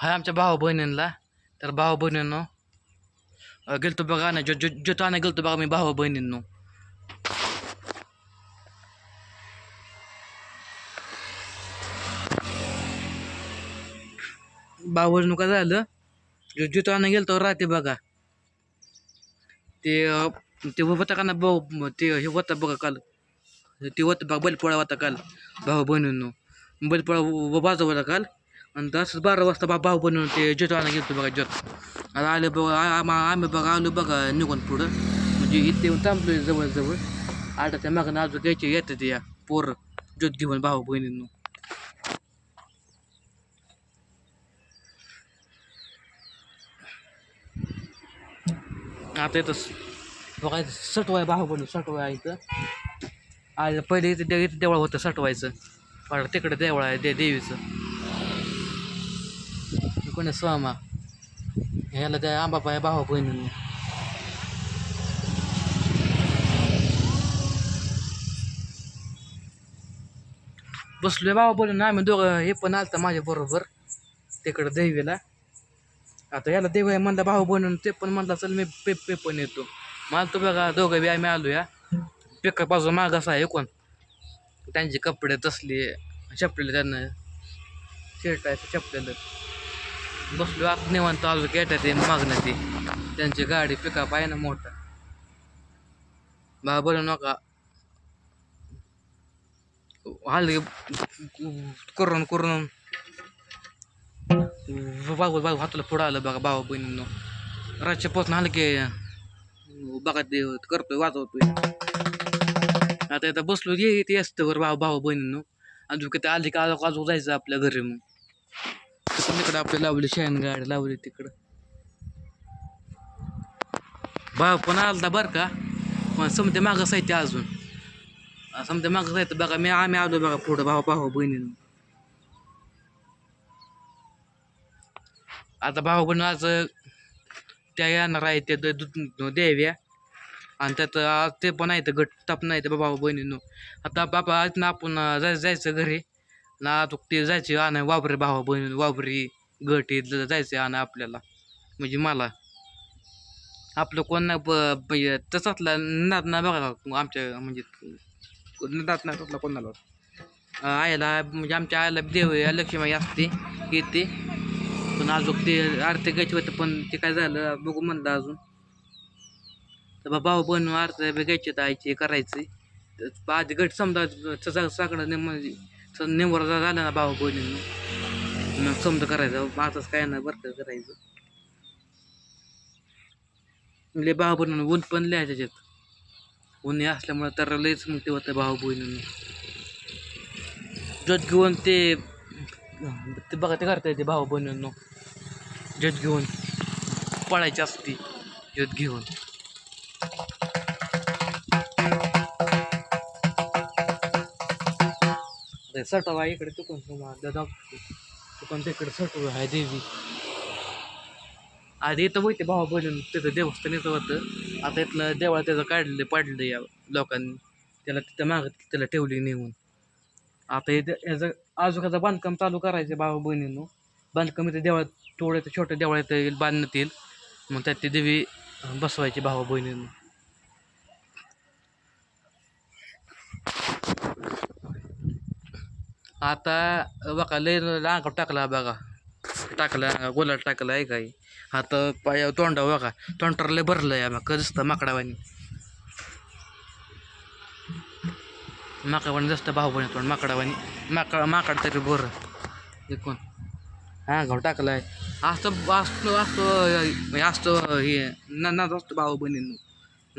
हा आमच्या भाऊ बहिणींना तर भाऊ बहिणींनो गेलतो बघा ना जो जो जो ताना गेलतो बघा मी भाऊ बहिणींनो. भाऊ का झालं. जो जो ताना गेलतो राहते बघा. ते ते होता का ना भाऊ ते हे होतं बघा काल. ते होतं बघा बैलपोळा होता काल भाऊ बहिणींनो. बैलपोळा वाजवला काल. आणि तसंच बारा वाजता बा भाऊ बनवून ते जोत गेलो बघा जोत. आता आले बघा आम्ही बघा आलो बघा निघून पुढं. म्हणजे इथे येऊन थांबलो जवळजवळ. त्या मागं अजून घ्यायचे येतात या पोर ज्योत घेऊन भाऊ बहिणींनो. आता येतच बघा सटवाय भाऊ बनवून सटवाय इथं. आलं पहिले इथे दे- इथं देवळ होतं सटवायचं. पण तिकडे देवळ आहे दे देवीचं. पण स्वामा. ह्याला त्या आंबाबाई भाऊ बहिणींनी. बसलोय भाऊ बोलून आम्ही दोघं हे पण आलतं माझ्या बरोबर तिकडं देवीला. आता याला देव आहे म्हणला भाऊ बनून ते पण म्हणला चल मी पे पे पण येतो. मला तो बघा दोघं बी आम्ही आलो या पेका बाजू मागास आहे कोण? त्यांचे कपडे तसले चपलेले त्यांना शर्ट आहे चपलेलं बसलो आत निवांत आलो गेटात येईन मागणं ते. त्यांची गाडी पिकअप आहे ना मोठा. बा बोलू नका. हल्ली करून करून. बाबू बाबू हाताला पुढं आलं बघा भाऊ बहिणींनो. रातच्या पोचणं आलं की बघा ते करतोय वाजवतोय. आता आता बसलो ये ते असतं बरं भाऊ भाऊ बहिणींनो. अजून किती आली का अजून जायचं आपल्या घरी मग. पण इकडं आपली लावली शाईन गाडी लावली तिकडं. भाऊ पण आलता बरं का? पण समजे मागं साहित्य अजून. समजा मागं साहित्य बघा मी आम्ही आलो बघा पुढं भाऊ भाऊ बहिणीनं. आता भाऊ पण आज त्या येणार आहे ते दूध देव्या. आणि त्यात आज ते पण आहे तर गट ताप नाही तर भाऊ बहिणीनं. आता बाबा आज ना आपण जाय जायचं घरी. ना आता ते जायचे आणा वाबरे भाऊ बहीण वाबरी गट जायचे आणा आपल्याला. म्हणजे मला. आपलं कोण नाही तसातला नात ना बघा आमच्या म्हणजे नात ना तसला कोणाला आयला आईला म्हणजे आमच्या आईला देव लक्ष्मी असते येते. पण अजून ते आरती घ्यायची होतं पण ते काय झालं बघू म्हणलं अजून. तर भाऊ बनवून आरती बी घ्यायची तर आयची करायची. तर आधी गट समजा सगळं सगळं म्हणजे स- नेमवर झाला ना भाऊ बहिणीनं मग समजा करायचं माझंच काय नाही बरं का करायचं. लय भाऊ बहिणीनं ऊन पण लिहाय त्याच्यात. ऊन हे असल्यामुळे तर लयच मग ते होतं भाऊ बहिणींना जत घेऊन ते ते बघा ते करता येते भाऊ बहिणींनो जज घेऊन पळायची असती जज घेऊन. ते सटवा इकडे चुकून तुम्हाला दादा चुकून तिकडे सटव आहे देवी. आधी इथं होते भावा बहिणीन तिथं देवस्थान येतं होतं. आता इथलं देवळा त्याचं काढलं पाडलं या लोकांनी. त्याला तिथं मागत त्याला ठेवली नेऊन. आता हे याचं आजोबाचं बांधकाम चालू करायचं भावा बहिणींनो. बांधकाम इथे देवळात थोडं छोट्या देवळात येईल बांधण्यात येईल मग त्यात ती देवी बसवायची भावा बहिणींनो. आता बघा लय अंगावर टाकला बघा. टाकला गोला टाकला आहे काही. हात पाय तोंडा बघा. तोंडावर लय भरलं आहे मग दिसतं माकडावानी. माकडावानी जास्त भाऊ बहिणी तोंड. माकडावानी माकड माकड तरी बरं. हे कोण हा घाव टाकला आहे. असतं असतो असतो असतो हे ना नाच असतो भाऊ बहिणी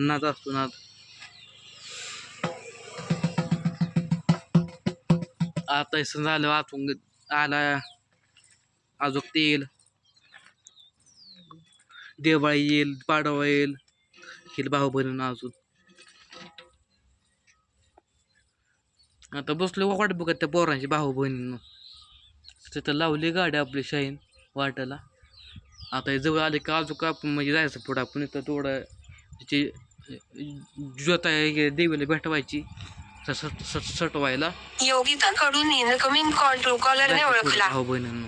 नाच असतो नाच आता असं झालं आतून आला अजून तेल. देवाळी येईल पाडवा येईल हिल भाऊ अजून. आता बसलो वाट बघत त्या पोरांची भाऊ बहिणीनं. तिथं लावली गाडी आपली शाईन वाटायला. आता जवळ आले का अजून का आपण म्हणजे जायचं पुढं आपण इथं थोडं तिची ज्योत आहे देवीला भेटवायची. सटवायला योगितांकडून इनकमिंग कॉल ट्रू कॉलरने ओळखला. भाऊ बहिणींनो.